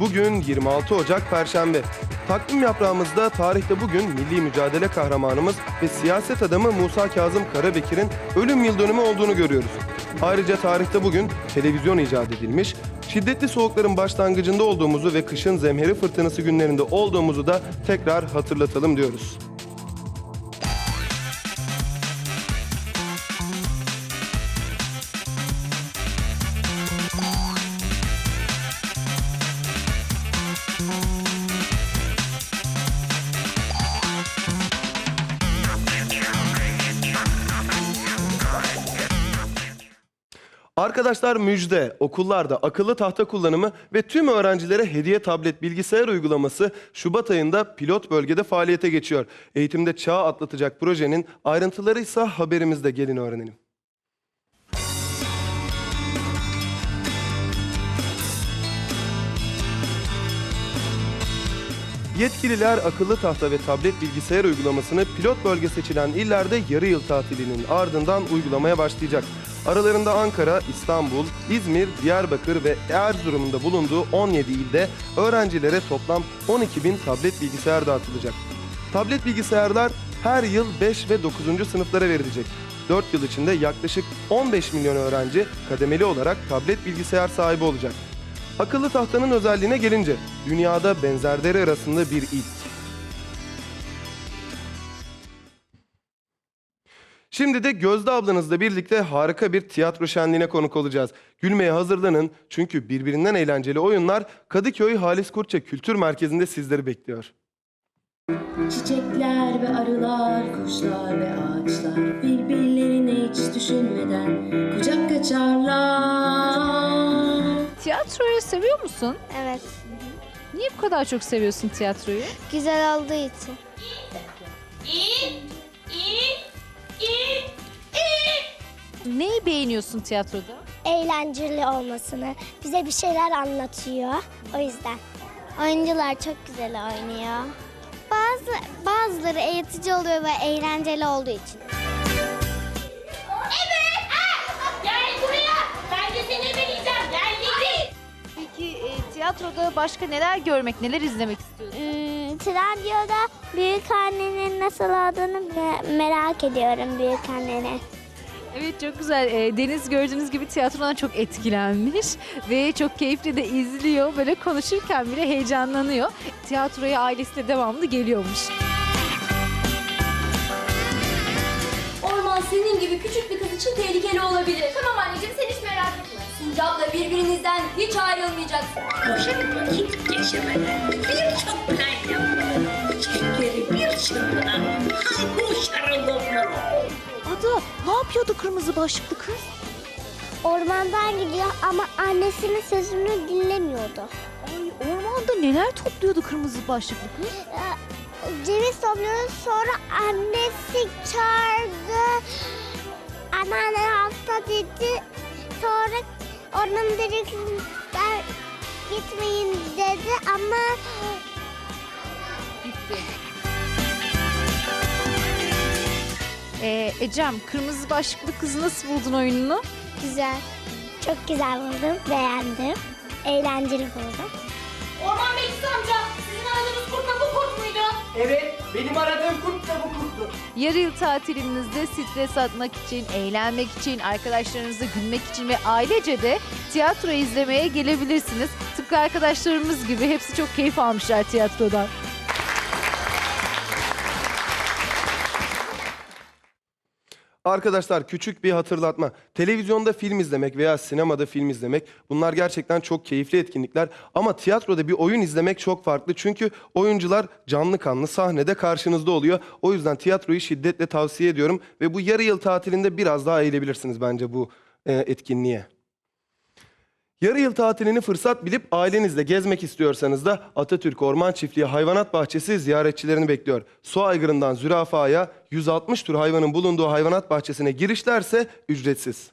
Bugün 26 Ocak Perşembe. Takvim yaprağımızda tarihte bugün milli mücadele kahramanımız ve siyaset adamı Musa Kazım Karabekir'in ölüm yıl dönümü olduğunu görüyoruz. Ayrıca tarihte bugün televizyon icat edilmiş, şiddetli soğukların başlangıcında olduğumuzu ve kışın zemheri fırtınası günlerinde olduğumuzu da tekrar hatırlatalım diyoruz. Arkadaşlar müjde, okullarda akıllı tahta kullanımı ve tüm öğrencilere hediye tablet bilgisayar uygulaması Şubat ayında pilot bölgede faaliyete geçiyor. Eğitimde çağ atlatacak projenin ayrıntıları ise haberimizde gelin öğrenelim. Yetkililer akıllı tahta ve tablet bilgisayar uygulamasını pilot bölge seçilen illerde yarı yıl tatilinin ardından uygulamaya başlayacak. Aralarında Ankara, İstanbul, İzmir, Diyarbakır ve Erzurum'un da bulunduğu 17 ilde öğrencilere toplam 12 bin tablet bilgisayar dağıtılacak. Tablet bilgisayarlar her yıl 5 ve 9. sınıflara verilecek. 4 yıl içinde yaklaşık 15 milyon öğrenci kademeli olarak tablet bilgisayar sahibi olacak. Akıllı tahtanın özelliğine gelince dünyada benzerleri arasında bir ilk. Şimdi de Gözde ablanızla birlikte harika bir tiyatro şenliğine konuk olacağız. Gülmeye hazırlanın çünkü birbirinden eğlenceli oyunlar Kadıköy Halis Kurtça Kültür Merkezi'nde sizleri bekliyor. Çiçekler ve arılar, kuşlar ve ağaçlar birbirlerine hiç düşünmeden kucak kaçarlar. Tiyatroyu seviyor musun? Evet. Niye bu kadar çok seviyorsun tiyatroyu? Güzel olduğu için. Neyi beğeniyorsun tiyatroda? Eğlenceli olmasını, bize bir şeyler anlatıyor. O yüzden. Oyuncular çok güzel oynuyor. Bazı bazıları eğitici oluyor ve eğlenceli olduğu için. Gel buraya. Ben de seni vereceğim. Gel dedim. Peki e, tiyatroda başka neler görmek, neler izlemek istiyorsun? Hmm, Trendyol'da büyük annenin nasıl olduğunu me- merak ediyorum büyük anneni. Evet çok güzel. E, Deniz gördüğünüz gibi tiyatrodan çok etkilenmiş ve çok keyifli de izliyor. Böyle konuşurken bile heyecanlanıyor. Tiyatroya ailesiyle devamlı geliyormuş. Orman senin gibi küçük bir kız için tehlikeli olabilir. Tamam anneciğim sen hiç merak etme. Sincap'la birbirinizden hiç ayrılmayacaksın. Boşa vakit geçirmeden birçok plan yaptım. Çiçekleri bir çırpıda havuç arılarına Ada ne yapıyordu kırmızı başlıklı kız? Ormandan gidiyor ama annesinin sözünü dinlemiyordu. Ay ormanda neler topluyordu kırmızı başlıklı kız? Ee, Ceviz topluyoruz sonra annesi çağırdı. Anneanne hasta dedi. Sonra orman direktörler gitmeyin dedi ama Gitti. Ee, Ecem, kırmızı başlıklı kızı nasıl buldun oyununu? güzel. Çok güzel buldum, beğendim. Eğlenceli buldum. Orman Bekçisi amca sizin aradığınız kurt da bu kurt muydu? Evet, benim aradığım kurt da bu kurttu. Yarı yıl tatilinizde stres atmak için, eğlenmek için, arkadaşlarınızla gülmek için ve ailece de tiyatro izlemeye gelebilirsiniz. Tıpkı arkadaşlarımız gibi hepsi çok keyif almışlar tiyatrodan. Arkadaşlar küçük bir hatırlatma. Televizyonda film izlemek veya sinemada film izlemek bunlar gerçekten çok keyifli etkinlikler. Ama tiyatroda bir oyun izlemek çok farklı. Çünkü oyuncular canlı kanlı sahnede karşınızda oluyor. O yüzden tiyatroyu şiddetle tavsiye ediyorum. Ve bu yarı yıl tatilinde biraz daha eğilebilirsiniz bence bu e, etkinliğe. Yarı yıl tatilini fırsat bilip ailenizle gezmek istiyorsanız da Atatürk Orman Çiftliği Hayvanat Bahçesi ziyaretçilerini bekliyor. Su aygırından zürafaya 160 tür hayvanın bulunduğu hayvanat bahçesine girişlerse ücretsiz.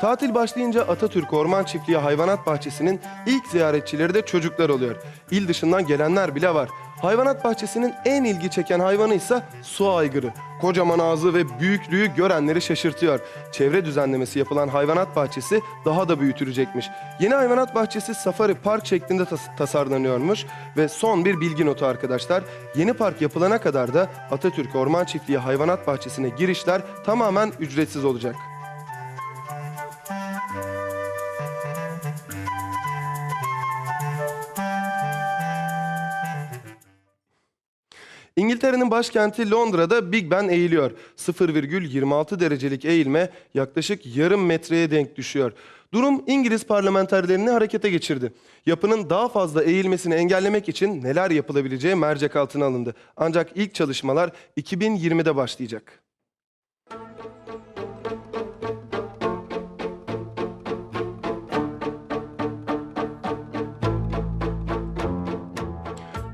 Tatil başlayınca Atatürk Orman Çiftliği Hayvanat Bahçesi'nin ilk ziyaretçileri de çocuklar oluyor. İl dışından gelenler bile var. Hayvanat bahçesinin en ilgi çeken hayvanı ise su aygırı. Kocaman ağzı ve büyüklüğü görenleri şaşırtıyor. Çevre düzenlemesi yapılan hayvanat bahçesi daha da büyütülecekmiş. Yeni hayvanat bahçesi safari park şeklinde tas- tasarlanıyormuş ve son bir bilgi notu arkadaşlar. Yeni park yapılana kadar da Atatürk Orman Çiftliği Hayvanat Bahçesi'ne girişler tamamen ücretsiz olacak. İngiltere'nin başkenti Londra'da Big Ben eğiliyor. 0,26 derecelik eğilme yaklaşık yarım metreye denk düşüyor. Durum İngiliz parlamenterlerini harekete geçirdi. Yapının daha fazla eğilmesini engellemek için neler yapılabileceği mercek altına alındı. Ancak ilk çalışmalar 2020'de başlayacak.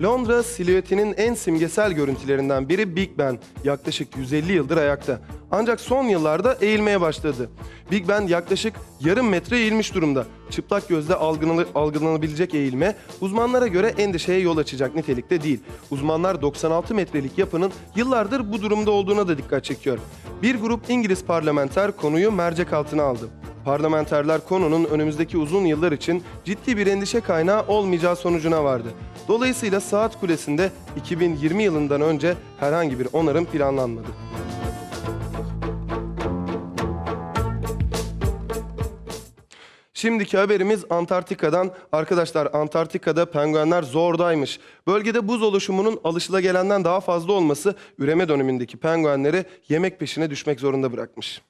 Londra silüetinin en simgesel görüntülerinden biri Big Ben. Yaklaşık 150 yıldır ayakta. Ancak son yıllarda eğilmeye başladı. Big Ben yaklaşık yarım metre eğilmiş durumda. Çıplak gözle algılanı- algılanabilecek eğilme uzmanlara göre endişeye yol açacak nitelikte değil. Uzmanlar 96 metrelik yapının yıllardır bu durumda olduğuna da dikkat çekiyor. Bir grup İngiliz parlamenter konuyu mercek altına aldı. Parlamenterler konunun önümüzdeki uzun yıllar için ciddi bir endişe kaynağı olmayacağı sonucuna vardı. Dolayısıyla Saat Kulesi'nde 2020 yılından önce herhangi bir onarım planlanmadı. Şimdiki haberimiz Antarktika'dan. Arkadaşlar Antarktika'da penguenler zordaymış. Bölgede buz oluşumunun alışılagelenden daha fazla olması üreme dönemindeki penguenleri yemek peşine düşmek zorunda bırakmış.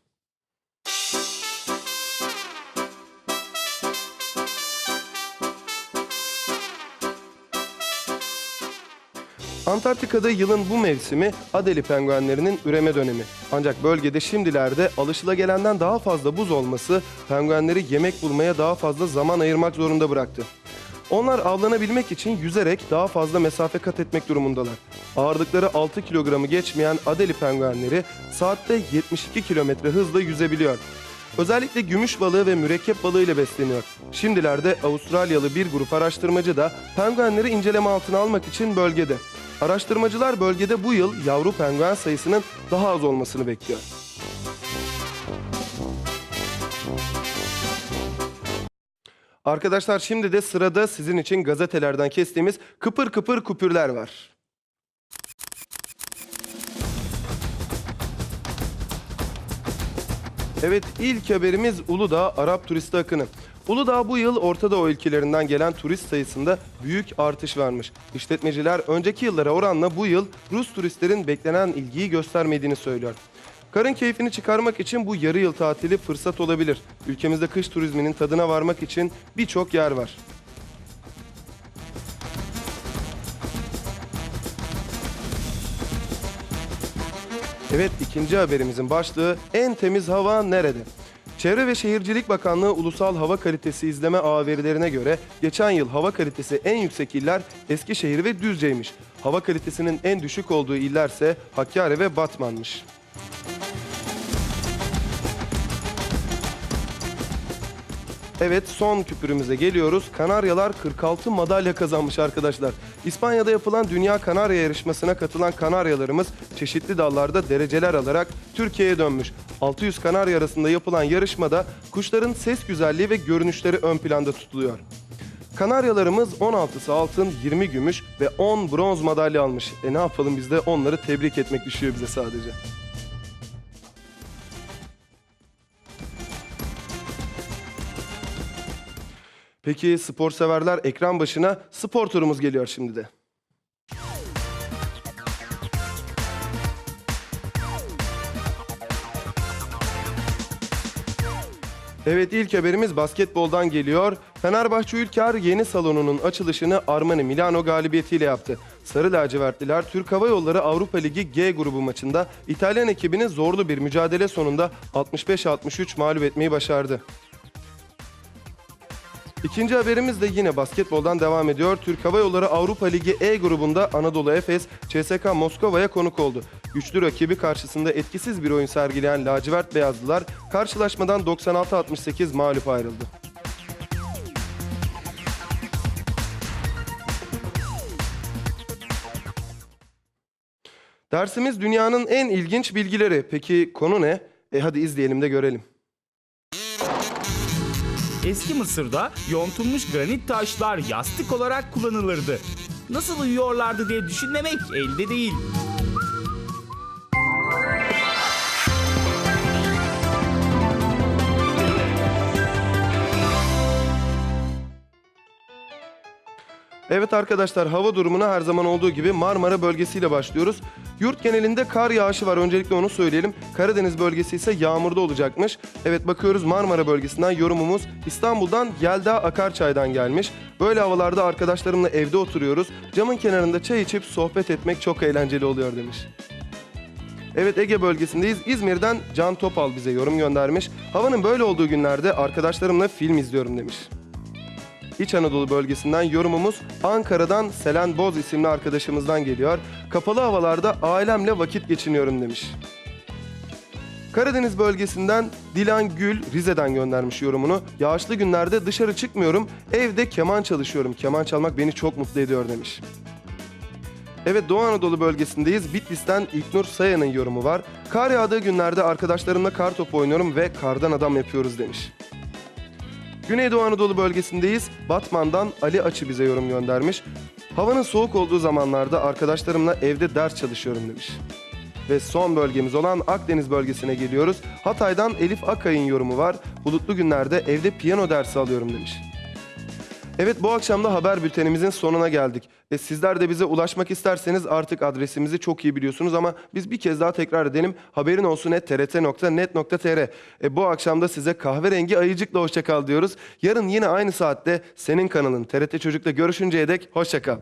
Antarktika'da yılın bu mevsimi Adeli penguenlerinin üreme dönemi. Ancak bölgede şimdilerde alışılagelenden daha fazla buz olması penguenleri yemek bulmaya daha fazla zaman ayırmak zorunda bıraktı. Onlar avlanabilmek için yüzerek daha fazla mesafe kat etmek durumundalar. Ağırlıkları 6 kilogramı geçmeyen Adeli penguenleri saatte 72 kilometre hızla yüzebiliyor. Özellikle gümüş balığı ve mürekkep balığı ile besleniyor. Şimdilerde Avustralyalı bir grup araştırmacı da penguenleri inceleme altına almak için bölgede. Araştırmacılar bölgede bu yıl yavru penguen sayısının daha az olmasını bekliyor. Arkadaşlar şimdi de sırada sizin için gazetelerden kestiğimiz kıpır kıpır kupürler var. Evet ilk haberimiz Uludağ Arap turisti akını. Uludağ bu yıl Orta Doğu ülkelerinden gelen turist sayısında büyük artış varmış. İşletmeciler önceki yıllara oranla bu yıl Rus turistlerin beklenen ilgiyi göstermediğini söylüyor. Karın keyfini çıkarmak için bu yarı yıl tatili fırsat olabilir. Ülkemizde kış turizminin tadına varmak için birçok yer var. Evet ikinci haberimizin başlığı en temiz hava nerede? Çevre ve Şehircilik Bakanlığı Ulusal Hava Kalitesi İzleme Ağı verilerine göre geçen yıl hava kalitesi en yüksek iller Eskişehir ve Düzce'ymiş. Hava kalitesinin en düşük olduğu illerse Hakkari ve Batman'mış. Evet son küpürümüze geliyoruz. Kanaryalar 46 madalya kazanmış arkadaşlar. İspanya'da yapılan Dünya Kanarya yarışmasına katılan Kanaryalarımız çeşitli dallarda dereceler alarak Türkiye'ye dönmüş. 600 Kanarya arasında yapılan yarışmada kuşların ses güzelliği ve görünüşleri ön planda tutuluyor. Kanaryalarımız 16'sı altın, 20 gümüş ve 10 bronz madalya almış. E ne yapalım biz de onları tebrik etmek düşüyor bize sadece. Peki spor severler ekran başına spor turumuz geliyor şimdi de. Evet ilk haberimiz basketboldan geliyor. Fenerbahçe Ülker yeni salonunun açılışını Armani Milano galibiyetiyle yaptı. Sarı lacivertliler Türk Hava Yolları Avrupa Ligi G grubu maçında İtalyan ekibini zorlu bir mücadele sonunda 65-63 mağlup etmeyi başardı. İkinci haberimiz de yine basketboldan devam ediyor. Türk Hava Yolları Avrupa Ligi E grubunda Anadolu Efes, CSK Moskova'ya konuk oldu. Güçlü rakibi karşısında etkisiz bir oyun sergileyen lacivert beyazlılar karşılaşmadan 96-68 mağlup ayrıldı. Dersimiz dünyanın en ilginç bilgileri. Peki konu ne? E hadi izleyelim de görelim. Eski Mısır'da yontulmuş granit taşlar yastık olarak kullanılırdı. Nasıl uyuyorlardı diye düşünmemek elde değil. Evet arkadaşlar hava durumuna her zaman olduğu gibi Marmara bölgesiyle başlıyoruz. Yurt genelinde kar yağışı var öncelikle onu söyleyelim. Karadeniz bölgesi ise yağmurda olacakmış. Evet bakıyoruz Marmara bölgesinden yorumumuz İstanbul'dan Yelda Akarçay'dan gelmiş. Böyle havalarda arkadaşlarımla evde oturuyoruz. Camın kenarında çay içip sohbet etmek çok eğlenceli oluyor demiş. Evet Ege bölgesindeyiz. İzmir'den Can Topal bize yorum göndermiş. Havanın böyle olduğu günlerde arkadaşlarımla film izliyorum demiş. İç Anadolu bölgesinden yorumumuz Ankara'dan Selen Boz isimli arkadaşımızdan geliyor. Kapalı havalarda ailemle vakit geçiniyorum demiş. Karadeniz bölgesinden Dilan Gül Rize'den göndermiş yorumunu. Yağışlı günlerde dışarı çıkmıyorum, evde keman çalışıyorum. Keman çalmak beni çok mutlu ediyor demiş. Evet Doğu Anadolu bölgesindeyiz. Bitlis'ten İlknur Sayan'ın yorumu var. Kar yağdığı günlerde arkadaşlarımla kar topu oynuyorum ve kardan adam yapıyoruz demiş. Güneydoğu Anadolu bölgesindeyiz. Batman'dan Ali Açı bize yorum göndermiş. Havanın soğuk olduğu zamanlarda arkadaşlarımla evde ders çalışıyorum demiş. Ve son bölgemiz olan Akdeniz bölgesine geliyoruz. Hatay'dan Elif Akay'ın yorumu var. Bulutlu günlerde evde piyano dersi alıyorum demiş. Evet bu akşam da haber bültenimizin sonuna geldik. E, sizler de bize ulaşmak isterseniz artık adresimizi çok iyi biliyorsunuz ama biz bir kez daha tekrar edelim. Haberin olsun et trt.net.tr. E, bu akşam da size kahverengi ayıcıkla hoşça kal diyoruz. Yarın yine aynı saatte senin kanalın TRT Çocuk'ta görüşünceye dek hoşça kal.